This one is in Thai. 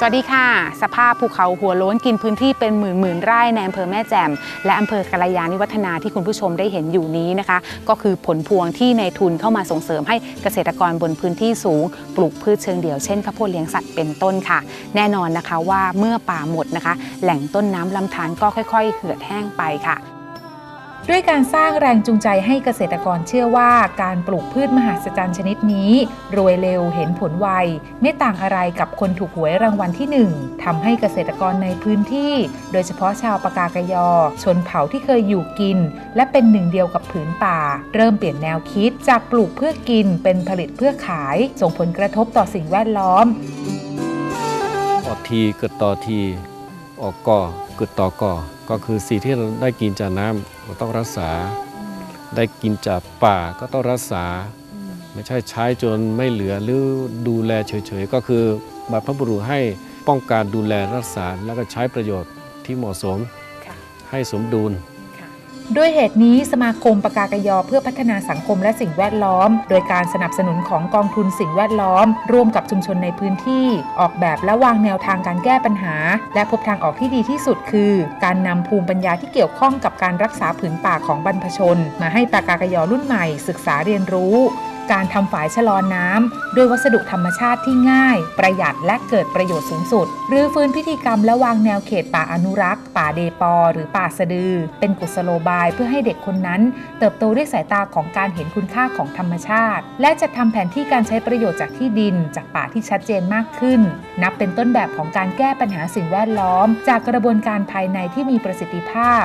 สวัสดีค่ะ สภาพภูเขาหัวโล้นกินพื้นที่เป็นหมื่นหมื่นไร่ในอำเภอแม่แจ่มและอำเภอกัลยาณิวัฒนาที่คุณผู้ชมได้เห็นอยู่นี้นะคะ ก็คือผลพวงที่ในทุนเข้ามาส่งเสริมให้เกษตรกรบนพื้นที่สูง ปลูกพืชเชิงเดี่ยวเช่นข้าวโพดเลี้ยงสัตว์เป็นต้นค่ะ แน่นอนนะคะว่าเมื่อป่าหมดนะคะ แหล่งต้นน้ำลำธารก็ค่อย ๆ เหือดแห้งไปค่ะ ด้วยการสร้างแรงจูงใจให้เกษตรกรเชื่อว่าการปลูกพืชมหัศจรรย์ชนิดนี้ รวยเร็วเห็นผลไว ไม่ต่างอะไรกับคนถูกหวยรางวัลที่ 1ทำให้เกษตรกรในพื้นที่ โดยเฉพาะชาวปากากยอ ชนเผ่าที่เคยอยู่กิน และเป็นหนึ่งเดียวกับผืนป่า เริ่มเปลี่ยนแนวคิดจากปลูกเพื่อกินเป็นผลิตเพื่อขาย ส่งผลกระทบต่อสิ่งแวดล้อมออทีเกิดต่อที ออกก่อเกิดต่อก่อก็คือสิ่งที่เราได้กินจากน้ำเราต้องรักษา ได้กินจากป่าก็ต้องรักษา ไม่ใช่ใช้จนไม่เหลือหรือดูแลเฉยๆ ก็คือบรรพบุรุษให้ป้องกันดูแลรักษาแล้วก็ใช้ประโยชน์ที่เหมาะสมค่ะให้สมดุล ด้วยเหตุนี้สมาคมปากากยอเพื่อพัฒนาสังคมและสิ่งแวดล้อม โดยการสนับสนุนของกองทุนสิ่งแวดล้อม ร่วมกับชุมชนในพื้นที่ ออกแบบและวางแนวทางการแก้ปัญหา และพบทางออกที่ดีที่สุดคือ การนำภูมิปัญญาที่เกี่ยวข้องกับการรักษาผืนป่าของบรรพชน มาให้ปากากยอรุ่นใหม่ ศึกษาเรียนรู้ การทำฝายชะลอน้ำด้วยวัสดุธรรมชาติที่ง่าย ประหยัดและเกิดประโยชน์สูงสุด หรือฟื้นพิธีกรรมและวางแนวเขตป่าอนุรักษ์ ป่าเดปอ หรือป่าสะดือ เป็นกุศโลบายเพื่อให้เด็กคนนั้น เติบโตด้วยสายตาของการเห็นคุณค่าของธรรมชาติ และจะทำแผนที่การใช้ประโยชน์จากที่ดิน จากป่าที่ชัดเจนมากขึ้น นับเป็นต้นแบบของการแก้ปัญหาสิ่งแวดล้อม จากกระบวนการภายในที่มีประสิทธิภาพ